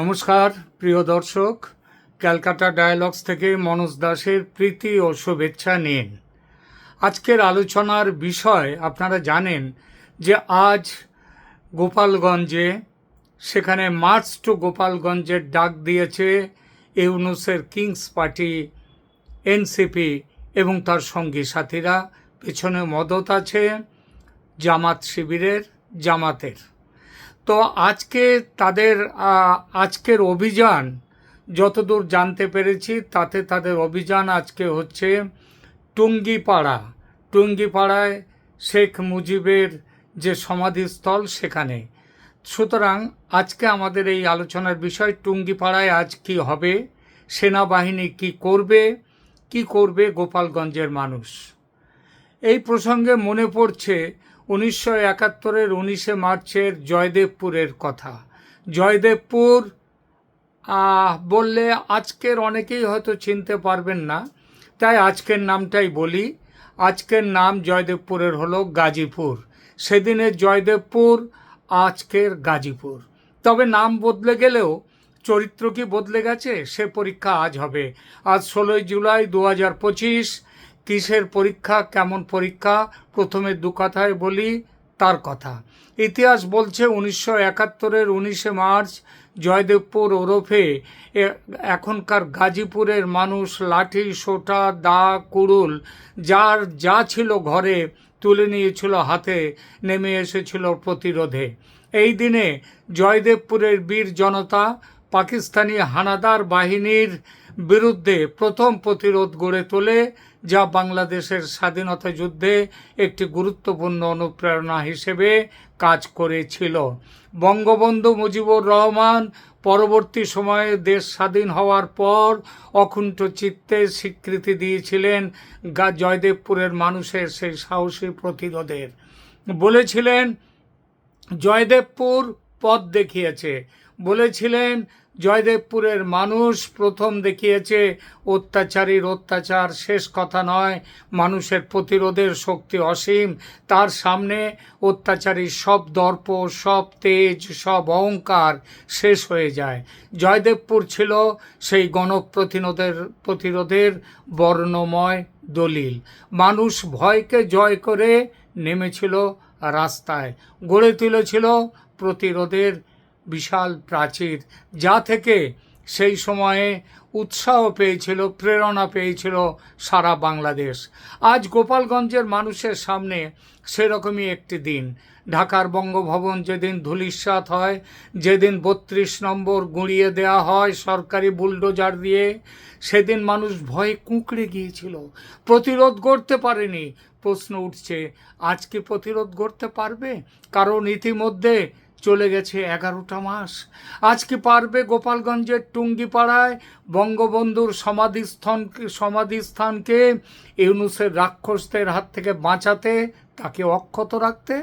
নমস্কার, প্রিয় দর্শক। ক্যালকাটা ডায়ালগস থেকে মনোজ দাসের প্রীতি ও শুভেচ্ছা নিন। আজকের আলোচনার বিষয় আপনারা জানেন যে আজ গোপালগঞ্জে, সেখানে মার্চ টু গোপালগঞ্জের ডাক দিয়েছে ইউনুসের কিংস পার্টি, এনসিপি এবং তার সঙ্গী সাথীরা। পেছনে মদত আছে জামাত শিবিরের জামাতের। তো আজকে তাদের আজকের অভিযান যতদূর জানতে পেরেছি, তাতে তাদের অভিযান আজকে হচ্ছে টুঙ্গিপাড়া। টুঙ্গিপাড়ায় শেখ মুজিবের যে সমাধিস্থল সেখানে। সুতরাং আজকে আমাদের এই আলোচনার বিষয় টুঙ্গিপাড়ায় আজ কি হবে, সেনাবাহিনী কি করবে কি করবে গোপালগঞ্জের মানুষ? এই প্রসঙ্গে মনে পড়ছে উনিশশো একাত্তরের উনিশে মার্চের জয়দেবপুরের কথা। জয়দেবপুর বললে আজকের অনেকেই হয়তো চিনতে পারবেন না, তাই আজকের নামটাই বলি। আজকের নাম জয়দেবপুরের হলো গাজীপুর। সেদিনের জয়দেবপুর, আজকের গাজীপুর। তবে নাম বদলে গেলেও, চরিত্র কি বদলে গেছে, সে পরীক্ষা আজ হবে। আজ ষোলোই জুলাই দু হাজার পঁচিশ কিসের পরীক্ষা, কেমন পরীক্ষা, প্রথমে দু কথায় বলি, তার কথা। ইতিহাস বলছে উনিশশো একাত্তরের উনিশে মার্চ জয়দেবপুর ওরফে এখনকার গাজীপুরের মানুষ লাঠি, সোটা, দা, কুড়ুল, যার যা ছিল ঘরে তুলে নিয়েছিল হাতে, নেমে এসেছিল প্রতিরোধে। এই দিনে জয়দেবপুরের বীর জনতা পাকিস্তানি হানাদার বাহিনীর বিরুদ্ধে প্রথম প্রতিরোধ গড়ে তোলে যা বাংলাদেশের স্বাধীনতা যুদ্ধে একটি গুরুত্বপূর্ণ অনুপ্রেরণা হিসেবে কাজ করেছিল। বঙ্গবন্ধু মুজিবুর রহমান পরবর্তী সময়ে দেশ স্বাধীন হওয়ার পর অকুণ্ঠ চিত্তে স্বীকৃতি দিয়েছিলেন গা, জয়দেবপুরের মানুষের সেই সাহসী প্রতিরোধের। বলেছিলেন, জয়দেবপুর পথ দেখিয়েছে। বলেছিলেন জয়দেবপুরের মানুষ প্রথম দেখিয়েছে, অত্যাচারীর অত্যাচার শেষ কথা নয়। মানুষের প্রতিরোধের শক্তি অসীম। তার সামনে অত্যাচারীর সব দর্প, সব তেজ, সব অহংকার শেষ হয়ে যায়। জয়দেবপুর ছিল সেই গণপ্রতিরোধের, প্রতিরোধের বর্ণময় দলিল। মানুষ ভয়কে জয় করে নেমেছিল রাস্তায়। গড়ে তুলেছিল প্রতিরোধের বিশাল প্রাচীর, যা থেকে সেই সময়ে উৎসাহ পেয়েছিল, প্রেরণা পেয়েছিল সারা বাংলাদেশ। আজ গোপালগঞ্জের মানুষের সামনে সেরকমই একটি দিন। ঢাকার বঙ্গভবন যেদিন ধূলিসাৎ হয়, যেদিন বত্রিশ নম্বর গুঁড়িয়ে দেওয়া হয় সরকারি বুলডোজার দিয়ে, সেদিন মানুষ ভয়ে কুঁকড়ে গিয়েছিল। প্রতিরোধ করতে পারেনি, প্রশ্ন উঠছে। আজ কি প্রতিরোধ করতে পারবে? কারণ ইতিমধ্যে চলে গেছে এগারোটা মাস। আজকে পারবে গোপালগঞ্জের টুঙ্গিপাড়ায় বঙ্গবন্ধুর সমাধিস্থন, সমাধিস্থানকে ইউনুসের রাক্ষসদের হাত থেকে বাঁচাতে, তাকে অক্ষত রাখতে।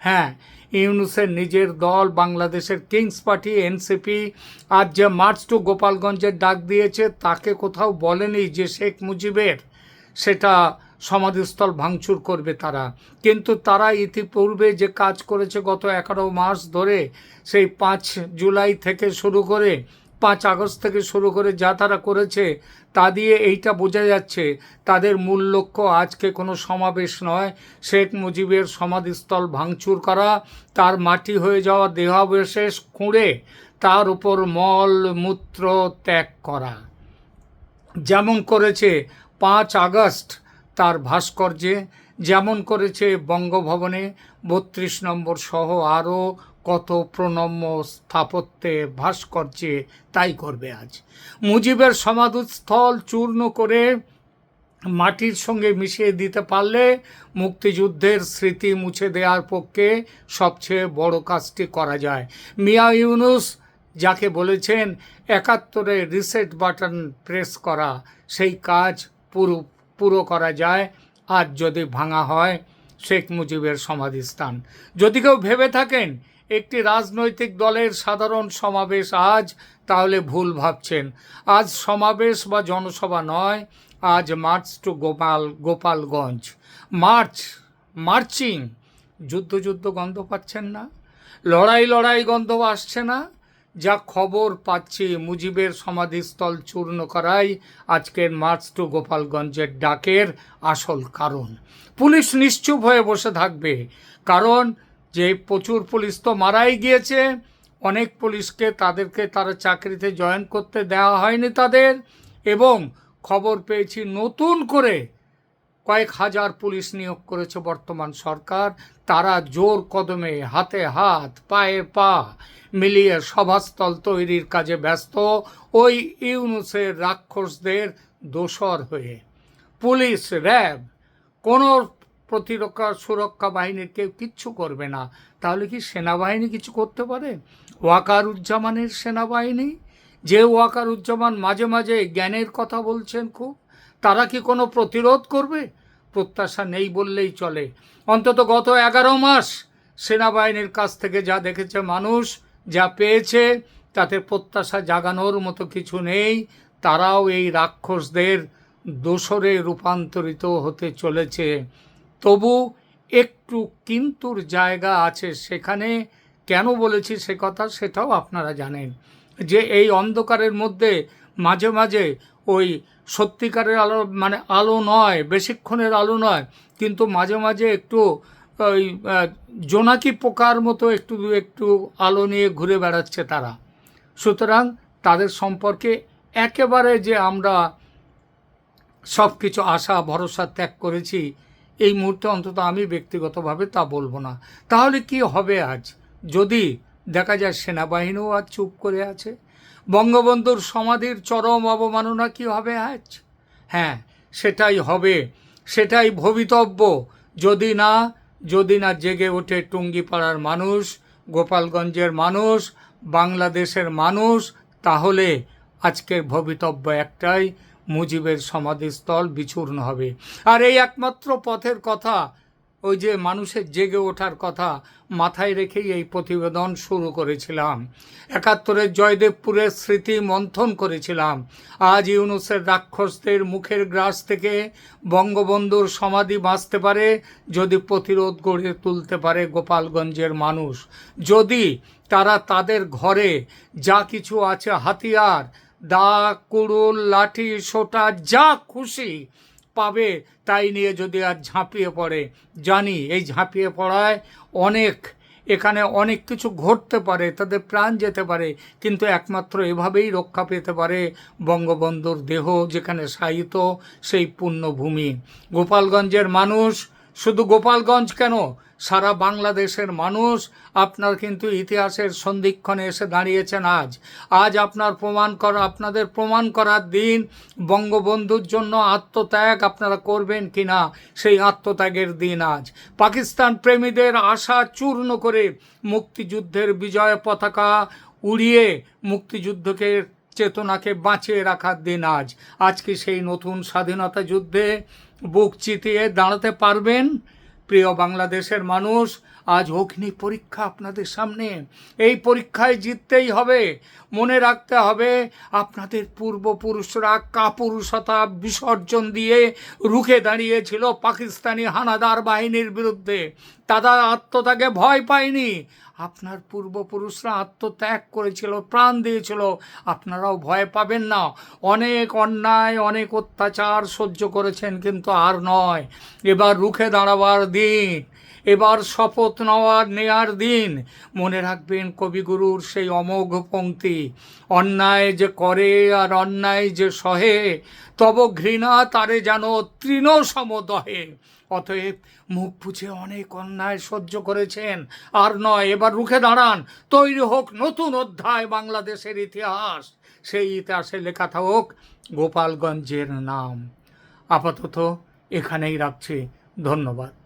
হ্যাঁ ইউনুসের নিজের দল বাংলাদেশের কিংস পার্টি, এনসিপি, আজ যে মার্চ টু গোপালগঞ্জের ডাক দিয়েছে, তাকে কোথাও বলেনি যে শেখ মুজিবের। সেটা সমাধিস্থল ভাঙচুর করবে তারা। কিন্তু তারা ইতিপূর্বে যে কাজ করেছে গত এগারো মাস ধরে, সেই পাঁচ জুলাই থেকে শুরু করে, পাঁচ আগস্ট থেকে শুরু করে যা তারা করেছে, তা দিয়ে এইটা বোঝা যাচ্ছে, তাদের মূল লক্ষ্য আজকে কোনো সমাবেশ নয়। শেখ মুজিবের সমাধিস্থল ভাঙচুর করা, তার মাটি হয়ে যাওয়া দেহাবশেষ খুঁড়ে, তার উপর মল মূত্র ত্যাগ করা। যেমন করেছে পাঁচ আগস্ট তার ভাস্কর্যে যেমন করেছে বঙ্গভবনে বত্রিশ নম্বর সহ আরও কত প্রণম্য স্থাপত্যে ভাস্কর্যে তাই করবে আজ। মুজিবের সমাধিস্থল চূর্ণ করে মাটির সঙ্গে মিশিয়ে দিতে পারলে মুক্তিযুদ্ধের স্মৃতি মুছে দেওয়ার পক্ষে সবচেয়ে বড় কাজটি করা যায়। মিয়া ইউনুস যাকে বলেছেন, একাত্তরে রিসেট বাটন প্রেস করা, সেই কাজ পুরো পুরো করা যায়। আজ যদি ভাঙা হয়, শেখ মুজিবের সমাধিস্থান। যদি কেউ ভেবে থাকেন, একটি রাজনৈতিক দলের সাধারণ সমাবেশ আজ, তাহলে ভুল ভাবছেন। আজ সমাবেশ বা জনসভা নয়, আজ march to Gopal, Gopalganj. March, marching. যুদ্ধ যুদ্ধ গন্ধ পাচ্ছেন না? লড়াই লড়াই গন্ধ আসছে না? যা খবর পাচ্ছি মুজিবের সমাধিস্থল চূর্ণ করাই আজকের মার্চ টু গোপালগঞ্জের ডাকের আসল কারণ। পুলিশ নিশ্চুপ হয়ে বসে থাকবে, কারণ যে প্রচুর পুলিশ তো মারাই গিয়েছে, অনেক পুলিশকে তাদেরকে তারা চাকরিতে জয়েন করতে দেওয়া হয়নি তাদের, এবং খবর পেয়েছি নতুন করে কয়েক হাজার পুলিশ নিয়োগ করেছে বর্তমান সরকার। তারা জোর কদমে হাতে হাত, পায়ে পা মিলিয়ে সভাস্থল তৈরির কাজে ব্যস্ত। ওই ইউনুসের রাক্ষসদের দোসর হয়ে পুলিশ, র্যাব, কোনো প্রতিরক্ষা সুরক্ষা বাহিনীর কেউ কিচ্ছু করবে না। তাহলে কি সেনাবাহিনী কিছু করতে পারে? ওয়াকারুজ্জামানের সেনাবাহিনী? যে ওয়াকারুজ্জামান মাঝে মাঝে জ্ঞানের কথা বলছেন খুব। তারা কি কোনো প্রতিরোধ করবে? প্রত্যাশা নেই বললেই চলে। অন্তত গত এগারো মাস সেনাবাহিনীর কাছ থেকে যা দেখেছে মানুষ, যা পেয়েছে, তাতে প্রত্যাশা জাগানোর মতো কিছু নেই। তারাও এই রাক্ষসদের দোসরে রূপান্তরিত হতে চলেছে। তবু একটু কিন্তুর জায়গা আছে সেখানে। কেন বলেছি সে কথা সেটাও আপনারা জানেন। যে এই অন্ধকারের মধ্যে মাঝে মাঝে ওই সত্যিকারের আলো মানে আলো নয়, বেশিক্ষণের আলো নয়, কিন্তু মাঝে মাঝে একটু ওই জোনাকি পোকার মতো একটু একটু আলো নিয়ে ঘুরে বেড়াচ্ছে তারা। সুতরাং তাদের সম্পর্কে একেবারে যে আমরা সব কিছু আশা, ভরসা ত্যাগ করেছি, এই মুহূর্তে অন্তত আমি ব্যক্তিগতভাবে তা বলব না। তাহলে কি হবে আজ? যদি দেখা যায় সেনাবাহিনীও আজ চুপ করে আছে বঙ্গবন্ধুর সমাধির চরম অবমাননা কি হবে আজ? হ্যাঁ সেটাই হবে। সেটাই ভবিতব্য। যদি না যদি না জেগে ওঠে টুঙ্গিপাড়ার মানুষ, গোপালগঞ্জের মানুষ, বাংলাদেশের মানুষ, তাহলে আজকের ভবিতব্য একটাই, মুজিবের সমাধিস্থল বিচূর্ণ হবে। আর এই একমাত্র পথের কথা ওই যে মানুষের জেগে ওঠার কথা মাথায় রেখেই এই প্রতিবেদন শুরু করেছিলাম। একাত্তরের জয়দেবপুরের স্মৃতি মন্থন করেছিলাম। আজ ইউনুসের রাক্ষসদের মুখের গ্রাস থেকে বঙ্গবন্ধুর সমাধি বাঁচতে পারে, যদি প্রতিরোধ গড়ে তুলতে পারে গোপালগঞ্জের মানুষ। যদি তারা তাদের ঘরে যা কিছু আছে, হাতিয়ার, দা, কুড়ুল, লাঠি, সোটা, যা খুশি পাবে, তাই নিয়ে যদি আর ঝাঁপিয়ে পড়ে। জানি এই ঝাঁপিয়ে পড়ায় অনেক, এখানে অনেক কিছু ঘটতে পারে, তাদের প্রাণ যেতে পারে, কিন্তু একমাত্র এভাবেই রক্ষা পেতে পারে বঙ্গবন্ধুর দেহ, যেখানে সাহিত্য সেই পুণ্যভূমি গোপালগঞ্জের মানুষ শুধু গোপালগঞ্জ কেন? সারা বাংলাদেশের মানুষ আপনার কিন্তু ইতিহাসের সন্ধিক্ষণে এসে দাঁড়িয়েছেন আজ। আজ আপনার প্রমাণ করা, আপনাদের প্রমাণ করার দিন বঙ্গবন্ধুর জন্য আত্মত্যাগ আপনারা করবেন কি না সেই আত্মত্যাগের দিন আজ। পাকিস্তান প্রেমীদের আশা চূর্ণ করে মুক্তিযুদ্ধের বিজয় পতাকা উড়িয়ে মুক্তিযুদ্ধকে চেতনাকে বাঁচিয়ে রাখার দিন আজ। আজকে সেই নতুন স্বাধীনতা যুদ্ধে বুক চিতিয়ে দাঁড়াতে পারবেন? প্রিয় বাংলাদেশের মানুষ আজ অগ্নি পরীক্ষা আপনাদের সামনে। এই পরীক্ষায় জিততেই হবে। মনে রাখতে হবে, আপনাদের পূর্বপুরুষরা কাপুরুষতা বিসর্জন দিয়ে রুখে দাঁড়িয়েছিল পাকিস্তানি হানাদার বাহিনীর বিরুদ্ধে। তারা আত্মত্যাগে ভয় পায়নি। আপনার পূর্বপুরুষরা আত্মত্যাগ করেছিল, প্রাণ দিয়েছিল। আপনারাও ভয় পাবেন না। অনেক অন্যায়, অনেক অত্যাচার সহ্য করেছেন, কিন্তু আর নয়। এবার রুখে দাঁড়াবার দিন। এবার শপথ নেওয়ার নেয়ার দিন। মনে রাখবেন কবিগুরুর সেই অমোঘ পঙ্ক্তি। অন্যায় যে করে আর অন্যায় যে সহে, তব ঘৃণা তারে যেন তৃণ সমদহে। অতএব মুখ বুঝে অনেক অন্যায় সহ্য করেছেন। আর নয়, এবার রুখে দাঁড়ান। তৈরি হোক নতুন অধ্যায় বাংলাদেশের ইতিহাস। সেই ইতিহাসে লেখা থাকুক গোপালগঞ্জের নাম। আপাতত এখানেই রাখছি। ধন্যবাদ।